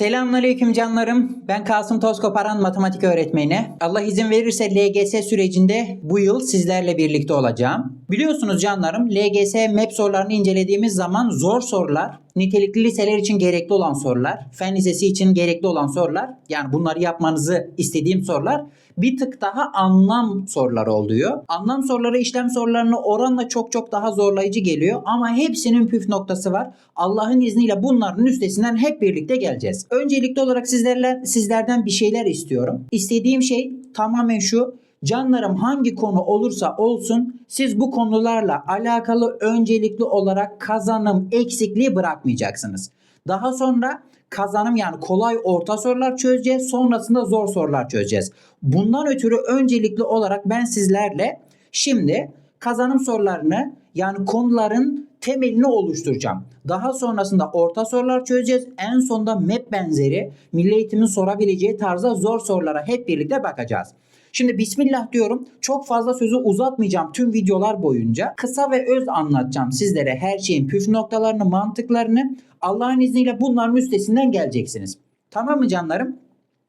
Selamünaleyküm canlarım. Ben Kasım Tozkoparan matematik öğretmeni. Allah izin verirse LGS sürecinde bu yıl sizlerle birlikte olacağım. Biliyorsunuz canlarım LGS MEP sorularını incelediğimiz zaman zor sorular, nitelikli liseler için gerekli olan sorular, fen lisesi için gerekli olan sorular, yani bunları yapmanızı istediğim sorular bir tık daha anlam soruları oluyor. Anlam soruları işlem sorularına oranla çok çok daha zorlayıcı geliyor ama hepsinin püf noktası var. Allah'ın izniyle bunların üstesinden hep birlikte geleceğiz. Öncelikli olarak sizlerle sizlerden bir şeyler istiyorum. İstediğim şey tamamen şu. Canlarım hangi konu olursa olsun siz bu konularla alakalı öncelikli olarak kazanım eksikliği bırakmayacaksınız. Daha sonra kazanım yani kolay orta sorular çözeceğiz. Sonrasında zor sorular çözeceğiz. Bundan ötürü öncelikli olarak ben sizlerle şimdi kazanım sorularını yani konuların temelini oluşturacağım. Daha sonrasında orta sorular çözeceğiz. En sonunda MEP benzeri milli eğitimin sorabileceği tarzda zor sorulara hep birlikte bakacağız. Şimdi bismillah diyorum. Çok fazla sözü uzatmayacağım tüm videolar boyunca. Kısa ve öz anlatacağım sizlere her şeyin püf noktalarını, mantıklarını. Allah'ın izniyle bunların üstesinden geleceksiniz. Tamam mı canlarım?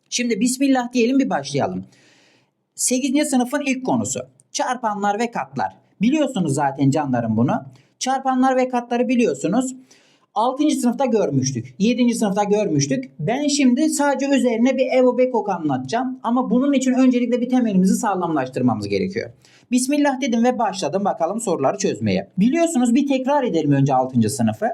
Şimdi bismillah diyelim bir başlayalım. 8. sınıfın ilk konusu. Çarpanlar ve katlar. Biliyorsunuz zaten canlarım bunu. Çarpanlar ve katları biliyorsunuz. 6. sınıfta görmüştük. 7. sınıfta görmüştük. Ben şimdi sadece üzerine bir Evo Bekok anlatacağım. Ama bunun için öncelikle bir temelimizi sağlamlaştırmamız gerekiyor. Bismillah dedim ve başladım bakalım soruları çözmeye. Biliyorsunuz bir tekrar edelim önce 6. sınıfı.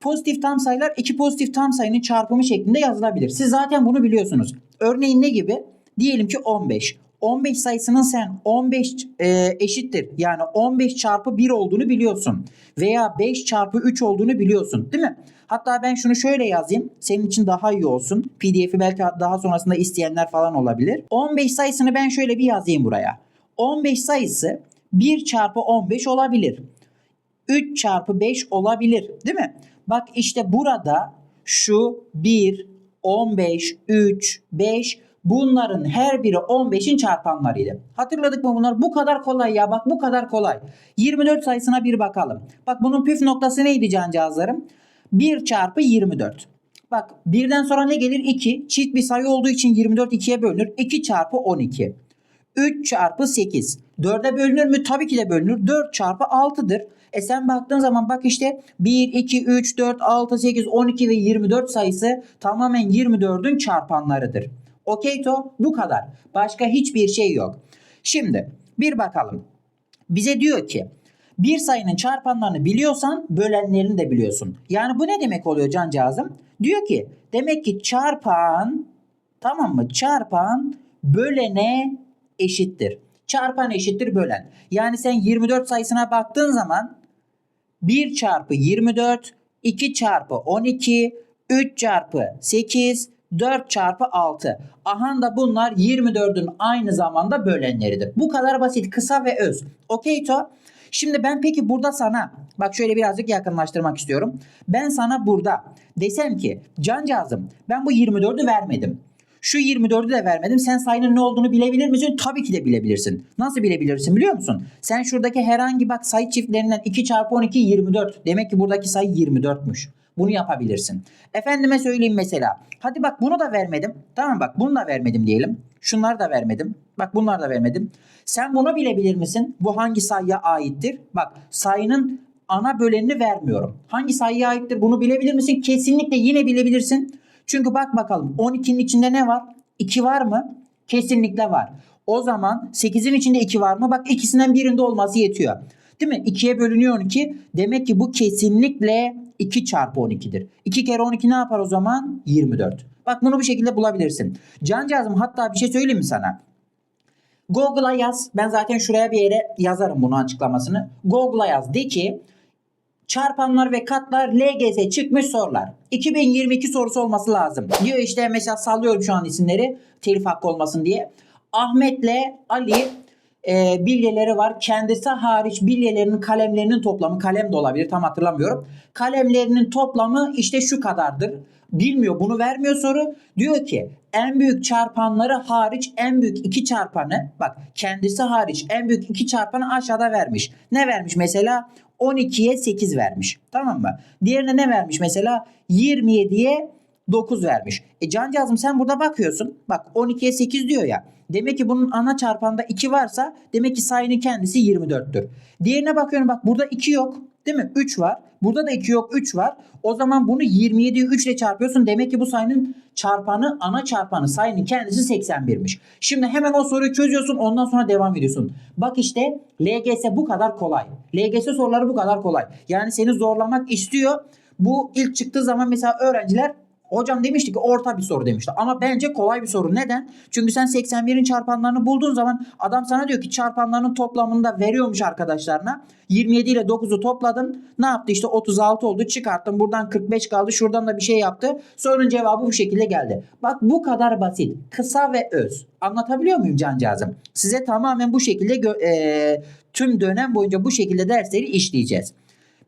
Pozitif tam sayılar iki pozitif tam sayının çarpımı şeklinde yazılabilir. Siz zaten bunu biliyorsunuz. Örneğin ne gibi? Diyelim ki 15. 15 sayısının sen 15 e, eşittir. Yani 15 çarpı 1 olduğunu biliyorsun. Veya 5 çarpı 3 olduğunu biliyorsun. Değil mi? Hatta ben şunu şöyle yazayım. Senin için daha iyi olsun. PDF'i belki daha sonrasında isteyenler falan olabilir. 15 sayısını ben şöyle bir yazayım buraya. 15 sayısı 1 çarpı 15 olabilir. 3 çarpı 5 olabilir. Değil mi? Bak işte burada şu 1, 15, 3, 5 bunların her biri 15'in çarpanlarıydı. Hatırladık mı bunlar? Bu kadar kolay ya bak bu kadar kolay. 24 sayısına bir bakalım. Bak bunun püf noktası neydi cancağızlarım? 1 çarpı 24. Bak birden sonra ne gelir? 2. Çift bir sayı olduğu için 24 2'ye bölünür. 2 çarpı 12. 3 çarpı 8. 4'e bölünür mü? Tabii ki de bölünür. 4 çarpı 6'dır. E sen baktığın zaman bak işte 1, 2, 3, 4, 6, 8, 12 ve 24 sayısı tamamen 24'ün çarpanlarıdır. Okey to bu kadar. Başka hiçbir şey yok. Şimdi bir bakalım. Bize diyor ki bir sayının çarpanlarını biliyorsan bölenlerini de biliyorsun. Yani bu ne demek oluyor cancağızım? Diyor ki demek ki çarpan tamam mı? Çarpan bölene eşittir. Çarpan eşittir bölen. Yani sen 24 sayısına baktığın zaman 1 çarpı 24, 2 çarpı 12, 3 çarpı 8, 4 çarpı 6. Aha da bunlar 24'ün aynı zamanda bölenleridir. Bu kadar basit, kısa ve öz. Okey to? Şimdi ben peki burada sana bak şöyle birazcık yakınlaştırmak istiyorum. Ben sana burada desem ki cancağızım ben bu 24'ü vermedim. Şu 24'ü de vermedim. Sen sayının ne olduğunu bilebilir misin? Tabii ki de bilebilirsin. Nasıl bilebilirsin biliyor musun? Sen şuradaki herhangi bak sayı çiftlerinden 2 çarpı 12 24. Demek ki buradaki sayı 24'müş. Bunu yapabilirsin. Efendime söyleyeyim mesela. Hadi bak bunu da vermedim. Tamam bak bunu da vermedim diyelim. Şunları da vermedim. Bak bunları da vermedim. Sen bunu bilebilir misin? Bu hangi sayıya aittir? Bak sayının ana bölenini vermiyorum. Hangi sayıya aittir bunu bilebilir misin? Kesinlikle yine bilebilirsin. Çünkü bak bakalım 12'nin içinde ne var? 2 var mı? Kesinlikle var. O zaman 8'in içinde 2 var mı? Bak ikisinden birinde olması yetiyor. Değil mi? 2'ye bölünüyor 12. Demek ki bu kesinlikle 2 çarpı 12'dir. 2 kere 12 ne yapar o zaman? 24. Bak bunu bu şekilde bulabilirsin. Cancağızım hatta bir şey söyleyeyim mi sana? Google'a yaz. Ben zaten şuraya bir yere yazarım bunun açıklamasını. Google'a yaz. De ki çarpanlar ve katlar LGS çıkmış sorular. 2022 sorusu olması lazım. Diyor işte mesela sallıyorum şu an isimleri telif hakkı olmasın diye. Ahmet'le Ali e, bilyeleri var. Kendisi hariç bilyelerinin kalemlerinin toplamı kalem de olabilir tam hatırlamıyorum. Kalemlerinin toplamı işte şu kadardır. Bilmiyor bunu vermiyor soru. Diyor ki en büyük çarpanları hariç en büyük iki çarpanı bak kendisi hariç en büyük iki çarpanı aşağıda vermiş. Ne vermiş mesela? 12'ye 8 vermiş. Tamam mı? Diğerine ne vermiş mesela? 27'ye 9 vermiş. E cancağızım sen burada bakıyorsun. Bak 12'ye 8 diyor ya. Demek ki bunun ana çarpanda 2 varsa demek ki sayının kendisi 24'tür. Diğerine bakıyorum bak burada 2 yok. Değil mi? 3 var. Burada da 2 yok 3 var. O zaman bunu 27'yi 3 ile çarpıyorsun. Demek ki bu sayının çarpanı ana çarpanı sayının kendisi 81'miş. Şimdi hemen o soruyu çözüyorsun ondan sonra devam ediyorsun. Bak işte LGS bu kadar kolay. LGS soruları bu kadar kolay. Yani seni zorlamak istiyor. Bu ilk çıktığı zaman mesela öğrenciler Hocam demişti ki orta bir soru demişti. Ama bence kolay bir soru. Neden? Çünkü sen 81'in çarpanlarını bulduğun zaman adam sana diyor ki çarpanlarının toplamını da veriyormuş arkadaşlarına. 27 ile 9'u topladın. Ne yaptı? İşte 36 oldu. Çıkarttın. Buradan 45 kaldı. Şuradan da bir şey yaptı. Sorunun cevabı bu şekilde geldi. Bak bu kadar basit. Kısa ve öz. Anlatabiliyor muyum cancağızım? Size tamamen bu şekilde eee, tüm dönem boyunca bu şekilde dersleri işleyeceğiz.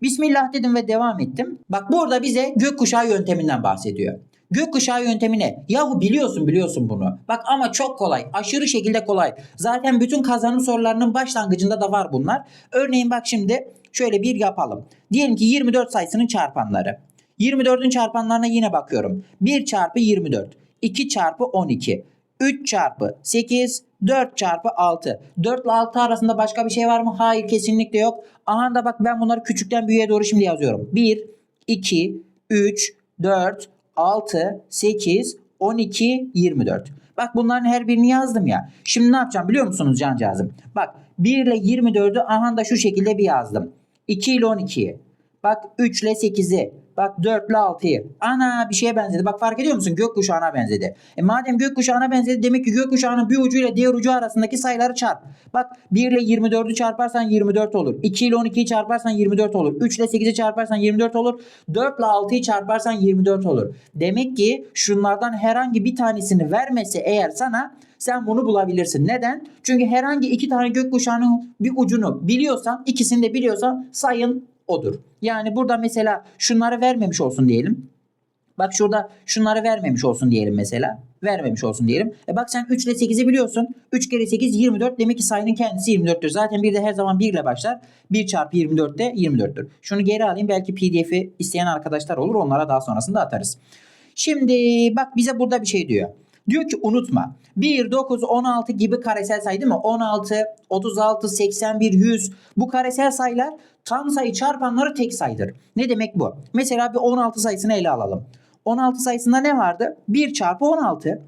Bismillah dedim ve devam ettim. Bak burada bize gökkuşağı yönteminden bahsediyor. Gökkuşağı yöntemi ne? Yahu biliyorsun biliyorsun bunu. Bak ama çok kolay. Aşırı şekilde kolay. Zaten bütün kazanım sorularının başlangıcında da var bunlar. Örneğin bak şimdi şöyle bir yapalım. Diyelim ki 24 sayısının çarpanları. 24'ün çarpanlarına yine bakıyorum. 1 çarpı 24. 2 çarpı 12. 3 çarpı 8, 4 çarpı 6. 4 ile 6 arasında başka bir şey var mı? Hayır kesinlikle yok. Aha da bak ben bunları küçükten büyüğe doğru şimdi yazıyorum. 1, 2, 3, 4, 6, 8, 12, 24. Bak bunların her birini yazdım ya. Şimdi ne yapacağım biliyor musunuz cancağızım? Bak 1 ile 24'ü aha da şu şekilde bir yazdım. 2 ile 12'yi. Bak 3 ile 8'i. Bak 4 ile 6'yı. Ana bir şeye benzedi. Bak fark ediyor musun? Gökkuşağına benzedi. E madem gökkuşağına benzedi demek ki gökkuşağının bir ucuyla diğer ucu arasındaki sayıları çarp. Bak 1 ile 24'ü çarparsan 24 olur. 2 ile 12'yi çarparsan 24 olur. 3 ile 8'i çarparsan 24 olur. 4 ile 6'yı çarparsan 24 olur. Demek ki şunlardan herhangi bir tanesini vermese eğer sana sen bunu bulabilirsin. Neden? Çünkü herhangi iki tane gökkuşağının bir ucunu biliyorsan, ikisini de biliyorsan sayın odur. Yani burada mesela şunları vermemiş olsun diyelim. Bak şurada şunları vermemiş olsun diyelim mesela. Vermemiş olsun diyelim. E bak sen 3 ile 8'i biliyorsun. 3 kere 8 24. Demek ki sayının kendisi 24'tür. Zaten bir de her zaman 1 ile başlar. 1 çarpı 24 de 24'tür. Şunu geri alayım. Belki pdf'i isteyen arkadaşlar olur. Onlara daha sonrasında atarız. Şimdi bak bize burada bir şey diyor. Diyor ki unutma. 1, 9, 16 gibi karesel sayı değil mi? 16, 36, 81, 100 bu karesel sayılar tam sayı çarpanları tek sayıdır. Ne demek bu? Mesela bir 16 sayısını ele alalım. 16 sayısında ne vardı? 1 çarpı 16.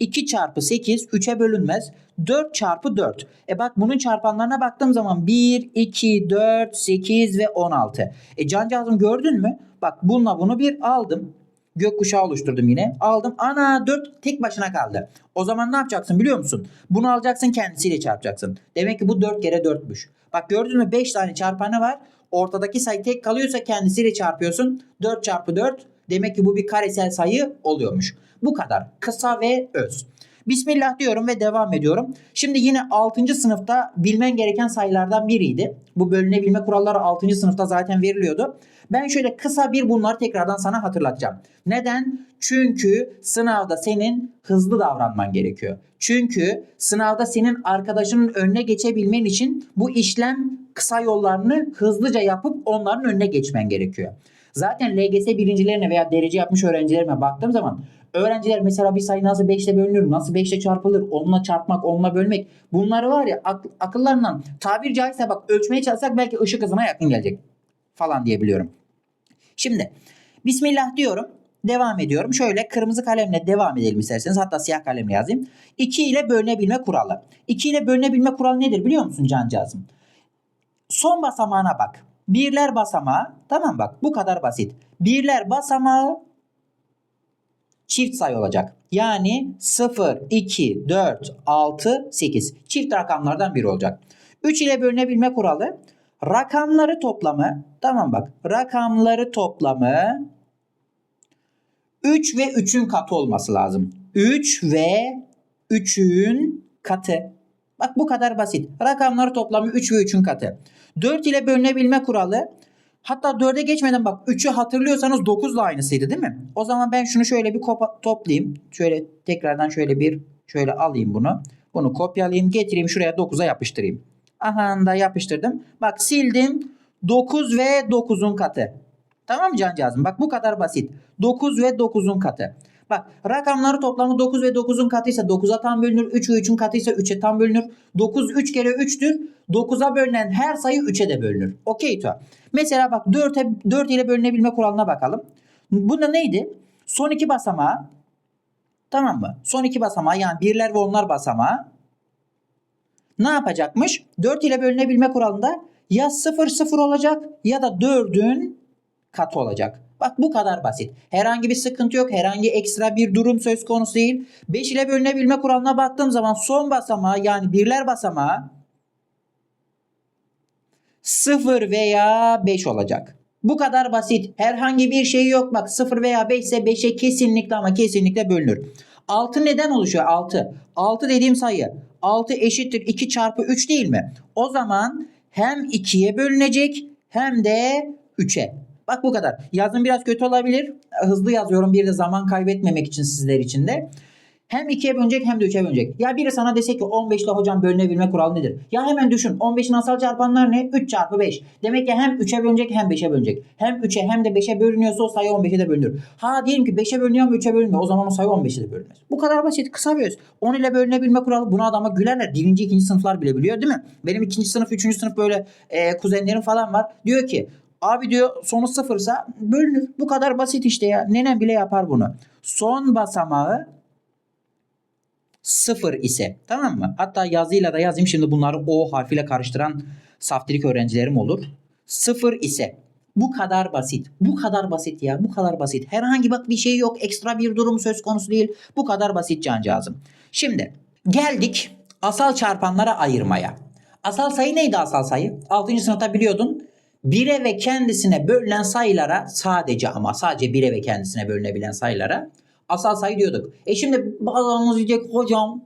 2 çarpı 8 3'e bölünmez. 4 çarpı 4. E bak bunun çarpanlarına baktığım zaman 1, 2, 4, 8 ve 16. E cancağızım gördün mü? Bak bununla bunu bir aldım. Gökkuşağı oluşturdum yine. Aldım. Ana 4 tek başına kaldı. O zaman ne yapacaksın biliyor musun? Bunu alacaksın kendisiyle çarpacaksın. Demek ki bu 4 kere 4'müş. Bak gördün mü 5 tane çarpanı var. Ortadaki sayı tek kalıyorsa kendisiyle çarpıyorsun. 4 çarpı 4 demek ki bu bir karesel sayı oluyormuş. Bu kadar. Kısa ve öz. Bismillah diyorum ve devam ediyorum. Şimdi yine 6. sınıfta bilmen gereken sayılardan biriydi. Bu bölünebilme kuralları 6. sınıfta zaten veriliyordu. Ben şöyle kısa bir bunları tekrardan sana hatırlatacağım. Neden? Çünkü sınavda senin hızlı davranman gerekiyor. Çünkü sınavda senin arkadaşının önüne geçebilmen için bu işlem kısa yollarını hızlıca yapıp onların önüne geçmen gerekiyor. Zaten LGS birincilerine veya derece yapmış öğrencilerime baktığım zaman öğrenciler mesela bir sayı nasıl 5 ile bölünür, nasıl 5 ile çarpılır, onunla çarpmak, onunla bölmek bunları var ya ak- akıllarından tabir caizse bak ölçmeye çalışsak belki ışık hızına yakın gelecek falan diyebiliyorum. Şimdi Bismillah diyorum. Devam ediyorum. Şöyle kırmızı kalemle devam edelim isterseniz. Hatta siyah kalemle yazayım. 2 ile bölünebilme kuralı. 2 ile bölünebilme kuralı nedir biliyor musun cancağızım? Son basamağına bak. Birler basamağı. Tamam bak bu kadar basit. Birler basamağı çift sayı olacak. Yani 0, 2, 4, 6, 8. Çift rakamlardan biri olacak. 3 ile bölünebilme kuralı rakamları toplamı tamam bak rakamları toplamı 3 ve 3'ün katı olması lazım. 3 ve 3'ün katı. Bak bu kadar basit. Rakamları toplamı 3 ve 3'ün katı. 4 ile bölünebilme kuralı hatta 4'e geçmeden bak 3'ü hatırlıyorsanız 9 ile aynısıydı değil mi? O zaman ben şunu şöyle bir toplayayım. Şöyle tekrardan şöyle bir şöyle alayım bunu. Bunu kopyalayayım getireyim şuraya 9'a yapıştırayım. Aha da yapıştırdım. Bak sildim. 9 ve 9'un katı. Tamam mı cancağızım? Bak bu kadar basit. 9 ve 9'un katı. Bak rakamları toplamı 9 ve 9'un katıysa 9'a tam bölünür. 3 ve 3'ün katıysa 3'e tam bölünür. 9 3 kere 3'tür. 9'a bölünen her sayı 3'e de bölünür. Okey to. Mesela bak 4'e 4 ile bölünebilme kuralına bakalım. Bunda neydi? Son iki basamağı tamam mı? Son iki basamağı yani birler ve onlar basamağı ne yapacakmış? 4 ile bölünebilme kuralında ya 0 0 olacak ya da 4'ün katı olacak. Bak bu kadar basit. Herhangi bir sıkıntı yok. Herhangi ekstra bir durum söz konusu değil. 5 ile bölünebilme kuralına baktığım zaman son basamağı yani birler basamağı 0 veya 5 olacak. Bu kadar basit. Herhangi bir şey yok. Bak 0 veya 5 ise 5'e kesinlikle ama kesinlikle bölünür. 6 neden oluşuyor? 6. 6 dediğim sayı 6 eşittir 2 çarpı 3 değil mi? O zaman hem 2'ye bölünecek hem de 3'e. Bak bu kadar. Yazım biraz kötü olabilir. Hızlı yazıyorum bir de zaman kaybetmemek için sizler için de. Hem 2'ye bölünecek hem de 3'e bölünecek. Ya biri sana dese ki 15 ile hocam bölünebilme kuralı nedir? Ya hemen düşün. 15'in asal çarpanlar ne? 3 çarpı 5. Demek ki hem 3'e bölünecek hem 5'e bölünecek. Hem 3'e hem de 5'e bölünüyorsa o sayı 15'e de bölünür. Ha diyelim ki 5'e bölünüyor ama 3'e bölünmüyor. O zaman o sayı 15'e de bölünmez. Bu kadar basit. Kısa bir öz. 10 ile bölünebilme kuralı buna adama gülerler. Birinci, ikinci sınıflar bile biliyor değil mi? Benim ikinci sınıf, üçüncü sınıf böyle e, kuzenlerim falan var. Diyor ki Abi diyor sonu sıfırsa bölünür. Bu kadar basit işte ya. Nenem bile yapar bunu. Son basamağı sıfır ise tamam mı? Hatta yazıyla da yazayım şimdi bunları O harfiyle karıştıran saftirik öğrencilerim olur. Sıfır ise bu kadar basit. Bu kadar basit ya. Bu kadar basit. Herhangi bak bir şey yok. Ekstra bir durum söz konusu değil. Bu kadar basit cancağızım. Şimdi geldik asal çarpanlara ayırmaya. Asal sayı neydi asal sayı? 6. sınıfta biliyordun. 1'e ve kendisine bölünen sayılara sadece ama sadece 1'e ve kendisine bölünebilen sayılara asal sayı diyorduk. E şimdi bazılarınız diyecek hocam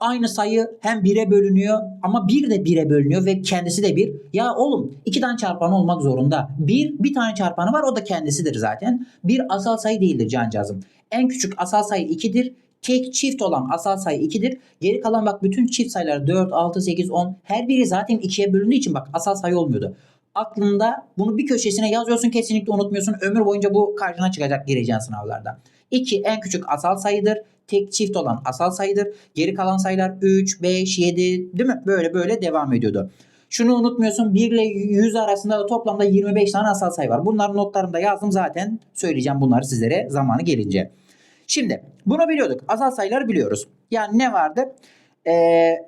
aynı sayı hem 1'e bölünüyor ama 1 de 1'e bölünüyor ve kendisi de 1. Ya oğlum 2 tane çarpanı olmak zorunda. 1 bir tane çarpanı var o da kendisidir zaten. Bir asal sayı değildir cancağızım. En küçük asal sayı 2'dir. Tek çift olan asal sayı 2'dir. Geri kalan bak bütün çift sayılar 4, 6, 8, 10 her biri zaten 2'ye bölündüğü için bak asal sayı olmuyordu. Aklında bunu bir köşesine yazıyorsun kesinlikle unutmuyorsun. Ömür boyunca bu karşına çıkacak gireceğin sınavlarda. 2 en küçük asal sayıdır. Tek çift olan asal sayıdır. Geri kalan sayılar 3, 5, 7 değil mi? Böyle böyle devam ediyordu. Şunu unutmuyorsun 1 ile 100 arasında da toplamda 25 tane asal sayı var. Bunların notlarını da yazdım zaten. Söyleyeceğim bunları sizlere zamanı gelince. Şimdi bunu biliyorduk. Asal sayıları biliyoruz. Yani ne vardı? Ee,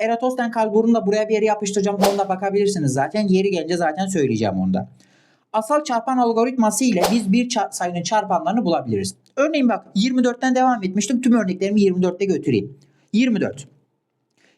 Eratos'tan kalburunu da buraya bir yere yapıştıracağım. Onda bakabilirsiniz zaten. Yeri gelince zaten söyleyeceğim onda. Asal çarpan algoritması ile biz bir sayının çarpanlarını bulabiliriz. Örneğin bak 24'ten devam etmiştim. Tüm örneklerimi 24'te götüreyim. 24.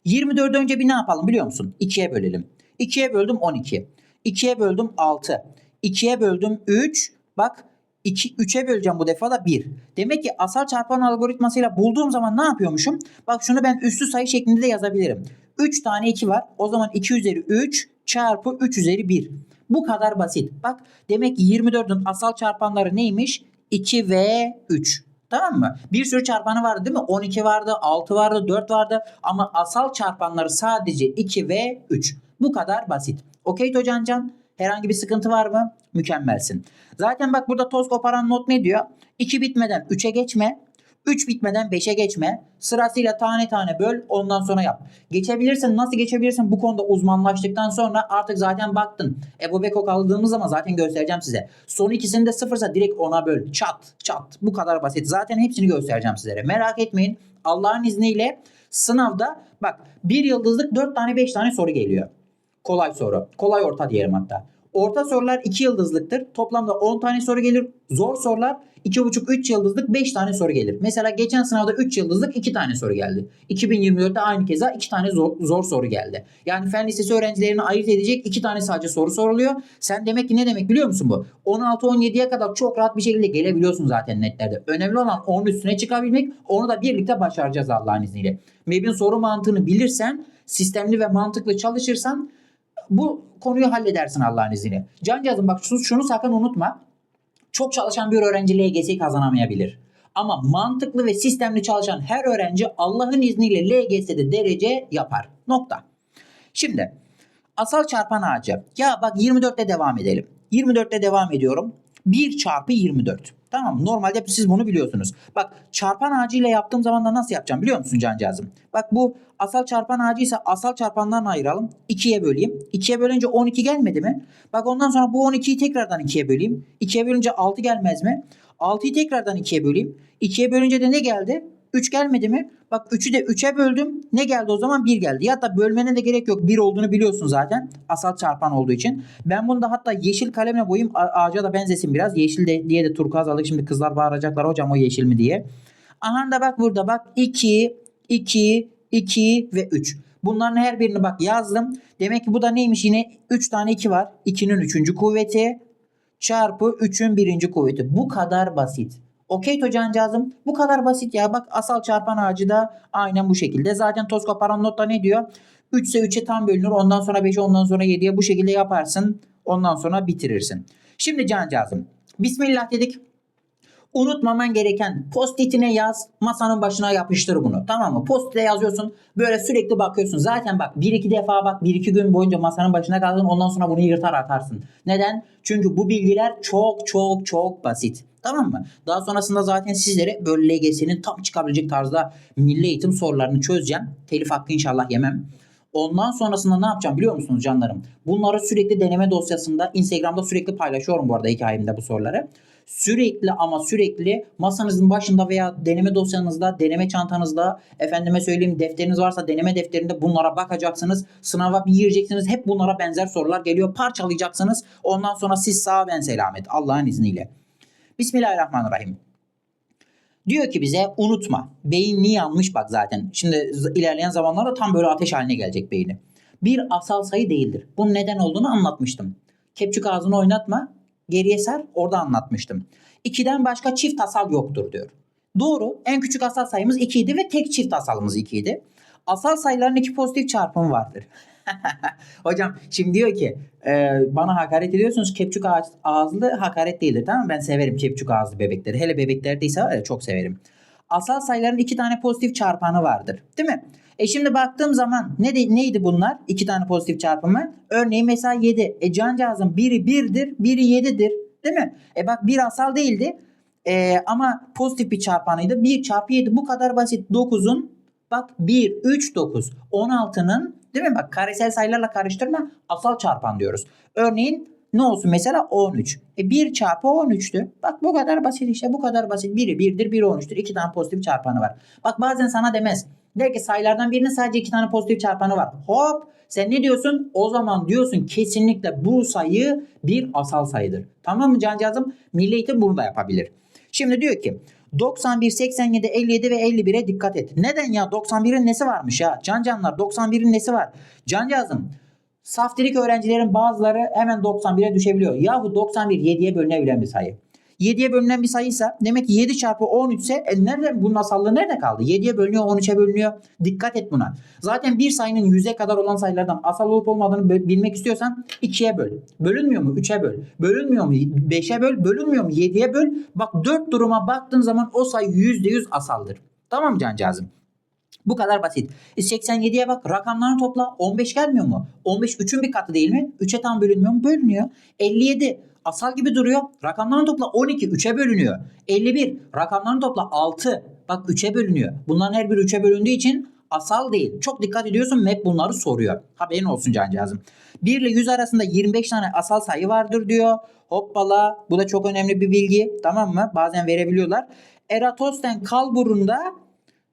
24 önce bir ne yapalım biliyor musun? 2'ye bölelim. 2'ye böldüm 12. 2'ye böldüm 6. 2'ye böldüm 3. Bak 2, 3'e böleceğim bu defa da 1. Demek ki asal çarpan algoritmasıyla bulduğum zaman ne yapıyormuşum? Bak şunu ben üstü sayı şeklinde de yazabilirim. 3 tane 2 var. O zaman 2 üzeri 3 çarpı 3 üzeri 1. Bu kadar basit. Bak demek ki 24'ün asal çarpanları neymiş? 2 ve 3. Tamam mı? Bir sürü çarpanı vardı değil mi? 12 vardı, 6 vardı, 4 vardı. Ama asal çarpanları sadece 2 ve 3. Bu kadar basit. Okey Hocan Can? Herhangi bir sıkıntı var mı? Mükemmelsin. Zaten bak burada toz koparan not ne diyor? 2 bitmeden 3'e geçme. 3 bitmeden 5'e geçme. Sırasıyla tane tane böl ondan sonra yap. Geçebilirsin. Nasıl geçebilirsin? Bu konuda uzmanlaştıktan sonra artık zaten baktın. Ebu Beko kaldığımız zaman zaten göstereceğim size. Son ikisini de sıfırsa direkt ona böl. Çat çat. Bu kadar basit. Zaten hepsini göstereceğim sizlere. Merak etmeyin. Allah'ın izniyle sınavda bak bir yıldızlık 4 tane 5 tane soru geliyor. Kolay soru. Kolay orta diyelim hatta. Orta sorular 2 yıldızlıktır. Toplamda 10 tane soru gelir. Zor sorular 2,5-3 yıldızlık 5 tane soru gelir. Mesela geçen sınavda 3 yıldızlık 2 tane soru geldi. 2024'te aynı keza 2 tane zor, zor soru geldi. Yani fen lisesi öğrencilerini ayırt edecek 2 tane sadece soru soruluyor. Sen demek ki ne demek biliyor musun bu? 16-17'ye kadar çok rahat bir şekilde gelebiliyorsun zaten netlerde. Önemli olan onun üstüne çıkabilmek. Onu da birlikte başaracağız Allah'ın izniyle. MEB'in soru mantığını bilirsen, sistemli ve mantıklı çalışırsan bu konuyu halledersin Allah'ın izniyle. Cancağızım bak şunu, şunu sakın unutma. Çok çalışan bir öğrenci LGS'yi kazanamayabilir. Ama mantıklı ve sistemli çalışan her öğrenci Allah'ın izniyle LGS'de derece yapar. Nokta. Şimdi asal çarpan ağacı. Ya bak 24'te devam edelim. 24'te devam ediyorum. 1 çarpı 24. Tamam? Normalde siz bunu biliyorsunuz. Bak çarpan ağacıyla yaptığım zaman da nasıl yapacağım biliyor musun cancağızım? Bak bu asal çarpan ağacıysa asal çarpanlarını ayıralım. 2'ye böleyim. 2'ye bölünce 12 gelmedi mi? Bak ondan sonra bu 12'yi tekrardan 2'ye böleyim. 2'ye bölünce 6 gelmez mi? 6'yı tekrardan 2'ye böleyim. 2'ye bölünce de ne geldi? 3 gelmedi mi? Bak 3'ü de 3'e böldüm. Ne geldi o zaman? 1 geldi. Ya da bölmene de gerek yok. 1 olduğunu biliyorsun zaten. Asal çarpan olduğu için. Ben bunu da hatta yeşil kalemle boyayım. Ağaca da benzesin biraz. Yeşil de diye de turkuaz aldık. Şimdi kızlar bağıracaklar hocam o yeşil mi diye. Aha da bak burada bak 2, 2, 2 ve 3. Bunların her birini bak yazdım. Demek ki bu da neymiş yine 3 tane 2 var. 2'nin 3. kuvveti çarpı 3'ün 1. kuvveti. Bu kadar basit. Okey Tocancağızım bu kadar basit ya. Bak asal çarpan ağacı da aynen bu şekilde. Zaten toz koparan notta ne diyor? 3 ise 3'e tam bölünür. Ondan sonra 5'e ondan sonra 7'ye bu şekilde yaparsın. Ondan sonra bitirirsin. Şimdi cancağızım. Bismillah dedik. Unutmaman gereken postitine yaz. Masanın başına yapıştır bunu. Tamam mı? Postite yazıyorsun. Böyle sürekli bakıyorsun. Zaten bak bir iki defa bak bir iki gün boyunca masanın başına kaldın. Ondan sonra bunu yırtar atarsın. Neden? Çünkü bu bilgiler çok çok çok basit. Tamam mı? Daha sonrasında zaten sizlere böyle LGS'nin tam çıkabilecek tarzda milli eğitim sorularını çözeceğim. Telif hakkı inşallah yemem. Ondan sonrasında ne yapacağım biliyor musunuz canlarım? Bunları sürekli deneme dosyasında Instagram'da sürekli paylaşıyorum bu arada hikayemde bu soruları. Sürekli ama sürekli masanızın başında veya deneme dosyanızda, deneme çantanızda, efendime söyleyeyim defteriniz varsa deneme defterinde bunlara bakacaksınız. Sınava bir gireceksiniz. Hep bunlara benzer sorular geliyor. Parçalayacaksınız. Ondan sonra siz sağ ben selamet Allah'ın izniyle. Bismillahirrahmanirrahim. Diyor ki bize unutma. Beyin niye yanmış bak zaten. Şimdi ilerleyen zamanlarda tam böyle ateş haline gelecek beyni. Bir asal sayı değildir. Bunun neden olduğunu anlatmıştım. Kepçük ağzını oynatma. Geriye sar. Orada anlatmıştım. İkiden başka çift asal yoktur diyor. Doğru. En küçük asal sayımız 2 idi ve tek çift asalımız 2 idi. Asal sayıların iki pozitif çarpımı vardır. Hocam şimdi diyor ki e, bana hakaret ediyorsunuz. Kepçük ağız, ağızlı hakaret değildir tamam mı? Ben severim kepçük ağızlı bebekleri. Hele bebeklerdeyse var ya çok severim. Asal sayıların iki tane pozitif çarpanı vardır. Değil mi? E şimdi baktığım zaman ne de, neydi bunlar? İki tane pozitif çarpımı. Örneğin mesela 7. E cancağızın biri 1'dir, biri 7'dir. Değil mi? E bak bir asal değildi. E, ama pozitif bir çarpanıydı. 1 çarpı 7 bu kadar basit. 9'un bak 1, 3, 9. 16'nın değil mi? Bak karesel sayılarla karıştırma asal çarpan diyoruz. Örneğin ne olsun mesela 13. E 1 çarpı 13'tü. Bak bu kadar basit işte bu kadar basit. Biri 1'dir biri 13'tür. İki tane pozitif çarpanı var. Bak bazen sana demez. Der ki sayılardan birinin sadece iki tane pozitif çarpanı var. Hop sen ne diyorsun? O zaman diyorsun kesinlikle bu sayı bir asal sayıdır. Tamam mı cancağızım? Milli Eğitim bunu da yapabilir. Şimdi diyor ki 91, 87, 57 ve 51'e dikkat et. Neden ya? 91'in nesi varmış ya? Can canlar 91'in nesi var? Cancağızım Saftirik öğrencilerin bazıları hemen 91'e düşebiliyor. Yahu 91 7'ye bölünebilen bir sayı. 7'ye bölünen bir sayıysa demek ki 7 çarpı 13 ise e nerede bunun asallığı nerede kaldı? 7'ye bölünüyor 13'e bölünüyor. Dikkat et buna. Zaten bir sayının 100'e kadar olan sayılardan asal olup olmadığını bilmek istiyorsan 2'ye böl. Bölünmüyor mu? 3'e böl. Bölünmüyor mu? 5'e böl. Bölünmüyor mu? 7'ye böl. Bak 4 duruma baktığın zaman o sayı %100 asaldır. Tamam cancağızım? Bu kadar basit. E 87'ye bak rakamlarını topla 15 gelmiyor mu? 15 3'ün bir katı değil mi? 3'e tam bölünmüyor mu? Bölünüyor. 57 asal gibi duruyor. Rakamlarını topla 12 3'e bölünüyor. 51 rakamlarını topla 6 bak 3'e bölünüyor. Bunların her biri 3'e bölündüğü için asal değil. Çok dikkat ediyorsun map bunları soruyor. Haberin olsun cancağızım. 1 ile 100 arasında 25 tane asal sayı vardır diyor. Hoppala bu da çok önemli bir bilgi tamam mı? Bazen verebiliyorlar. Eratos'ten Kalburun'da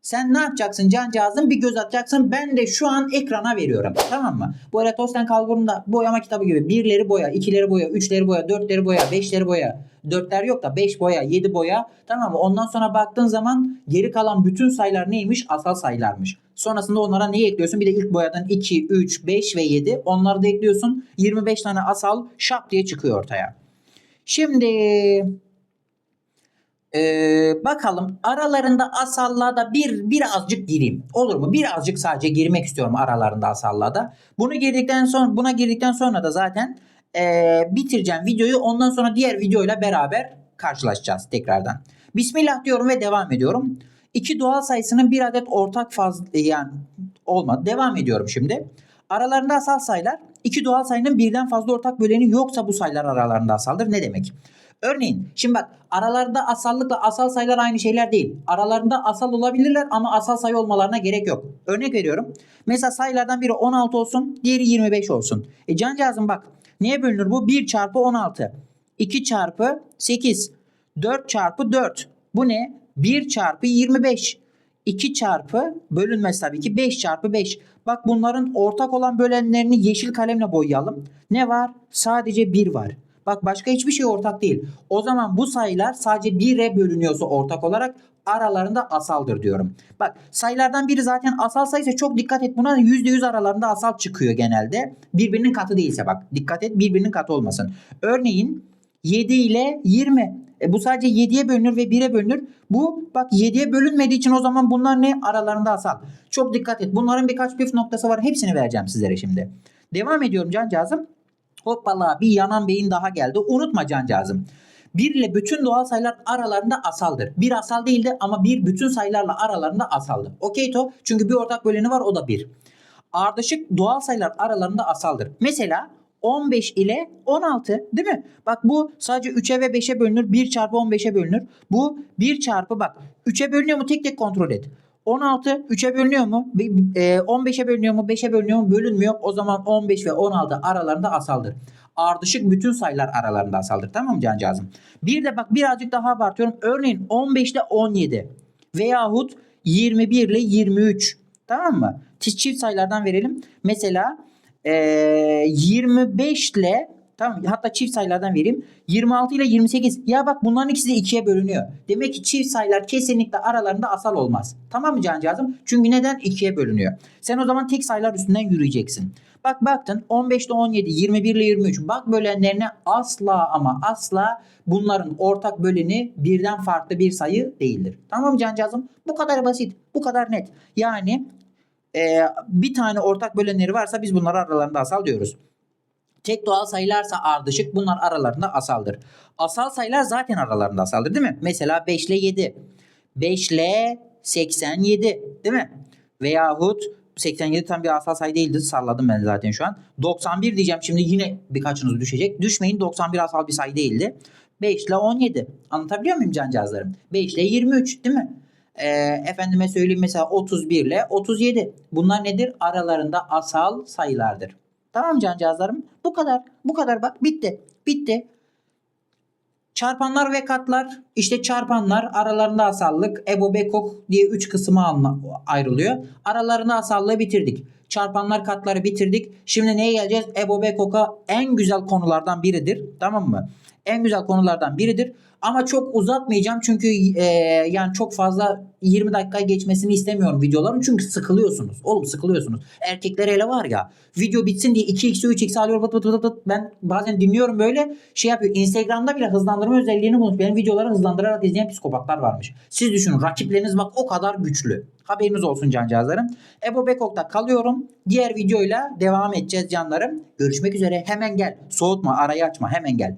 sen ne yapacaksın cancağızım? Bir göz atacaksın. Ben de şu an ekrana veriyorum. Tamam mı? Bu Eratos'tan Kalburun'da boyama kitabı gibi birleri boya, ikileri boya, üçleri boya, dörtleri boya, beşleri boya. Dörtler yok da beş boya, yedi boya. Tamam mı? Ondan sonra baktığın zaman geri kalan bütün sayılar neymiş? Asal sayılarmış. Sonrasında onlara neyi ekliyorsun? Bir de ilk boyadan 2, 3, 5 ve 7. Onları da ekliyorsun. 25 tane asal şap diye çıkıyor ortaya. Şimdi ee, bakalım aralarında asallığa da bir birazcık gireyim. Olur mu? Birazcık sadece girmek istiyorum aralarında asallığa da. Bunu girdikten sonra buna girdikten sonra da zaten ee, bitireceğim videoyu. Ondan sonra diğer videoyla beraber karşılaşacağız tekrardan. Bismillah diyorum ve devam ediyorum. İki doğal sayısının bir adet ortak faz yani olmadı. Devam ediyorum şimdi. Aralarında asal sayılar iki doğal sayının birden fazla ortak böleni yoksa bu sayılar aralarında asaldır. Ne demek? Örneğin şimdi bak aralarında asallıkla asal sayılar aynı şeyler değil. Aralarında asal olabilirler ama asal sayı olmalarına gerek yok. Örnek veriyorum. Mesela sayılardan biri 16 olsun, diğeri 25 olsun. E cancağızım bak neye bölünür bu? 1 çarpı 16. 2 çarpı 8. 4 çarpı 4. Bu ne? 1 çarpı 25. 2 çarpı bölünmez tabii ki 5 çarpı 5. Bak bunların ortak olan bölenlerini yeşil kalemle boyayalım. Ne var? Sadece 1 var. Bak başka hiçbir şey ortak değil. O zaman bu sayılar sadece 1'e bölünüyorsa ortak olarak aralarında asaldır diyorum. Bak sayılardan biri zaten asal sayıysa çok dikkat et buna %100 aralarında asal çıkıyor genelde. Birbirinin katı değilse bak dikkat et birbirinin katı olmasın. Örneğin 7 ile 20. E bu sadece 7'ye bölünür ve 1'e bölünür. Bu bak 7'ye bölünmediği için o zaman bunlar ne? Aralarında asal. Çok dikkat et. Bunların birkaç püf noktası var. Hepsini vereceğim sizlere şimdi. Devam ediyorum cancağızım. Hoppala bir yanan beyin daha geldi. Unutma cancağızım. 1 ile bütün doğal sayılar aralarında asaldır. Bir asal değildi ama bir bütün sayılarla aralarında asaldır. Okey to? Çünkü bir ortak böleni var o da 1. Ardışık doğal sayılar aralarında asaldır. Mesela 15 ile 16 değil mi? Bak bu sadece 3'e ve 5'e bölünür. 1 çarpı 15'e bölünür. Bu 1 çarpı bak 3'e bölünüyor mu tek tek kontrol et. 16 3'e bölünüyor mu? Be- e, 15'e bölünüyor mu? 5'e bölünüyor mu? Bölünmüyor. O zaman 15 ve 16 aralarında asaldır. Ardışık bütün sayılar aralarında asaldır. Tamam mı cancağızım? Bir de bak birazcık daha abartıyorum. Örneğin 15 ile 17 veyahut 21 ile 23. Tamam mı? Çift sayılardan verelim. Mesela eee 25 ile Tamam hatta çift sayılardan vereyim. 26 ile 28. Ya bak bunların ikisi de ikiye bölünüyor. Demek ki çift sayılar kesinlikle aralarında asal olmaz. Tamam mı cancağızım? Çünkü neden? ikiye bölünüyor. Sen o zaman tek sayılar üstünden yürüyeceksin. Bak baktın 15 ile 17, 21 ile 23. Bak bölenlerine asla ama asla bunların ortak böleni birden farklı bir sayı değildir. Tamam mı cancağızım? Bu kadar basit. Bu kadar net. Yani eee, bir tane ortak bölenleri varsa biz bunları aralarında asal diyoruz. Tek doğal sayılarsa ardışık bunlar aralarında asaldır. Asal sayılar zaten aralarında asaldır değil mi? Mesela 5 ile 7. 5 ile 87 değil mi? Veyahut 87 tam bir asal sayı değildi. Salladım ben zaten şu an. 91 diyeceğim şimdi yine birkaçınız düşecek. Düşmeyin 91 asal bir sayı değildi. 5 ile 17. Anlatabiliyor muyum cancağızlarım? 5 ile 23 değil mi? Ee, efendime söyleyeyim mesela 31 ile 37. Bunlar nedir? Aralarında asal sayılardır. Tamam cancağızlarım? Bu kadar. Bu kadar bak bitti. Bitti. Çarpanlar ve katlar işte çarpanlar aralarında asallık Ebo Bekok diye 3 kısma ayrılıyor. Aralarında asallığı bitirdik. Çarpanlar katları bitirdik. Şimdi neye geleceğiz? Ebo Bekok'a en güzel konulardan biridir. Tamam mı? En güzel konulardan biridir. Ama çok uzatmayacağım çünkü e, yani çok fazla 20 dakika geçmesini istemiyorum videoların çünkü sıkılıyorsunuz. Oğlum sıkılıyorsunuz. Erkekler hele var ya video bitsin diye 2x 3x alıyor pıt pıt pıt pıt. Ben bazen dinliyorum böyle şey yapıyor. Instagram'da bile hızlandırma özelliğini bulmuş. Benim videoları hızlandırarak izleyen psikopatlar varmış. Siz düşünün rakipleriniz bak o kadar güçlü. Haberiniz olsun cancağızlarım. Ebo Bekok'ta kalıyorum. Diğer videoyla devam edeceğiz canlarım. Görüşmek üzere. Hemen gel. Soğutma arayı açma hemen gel.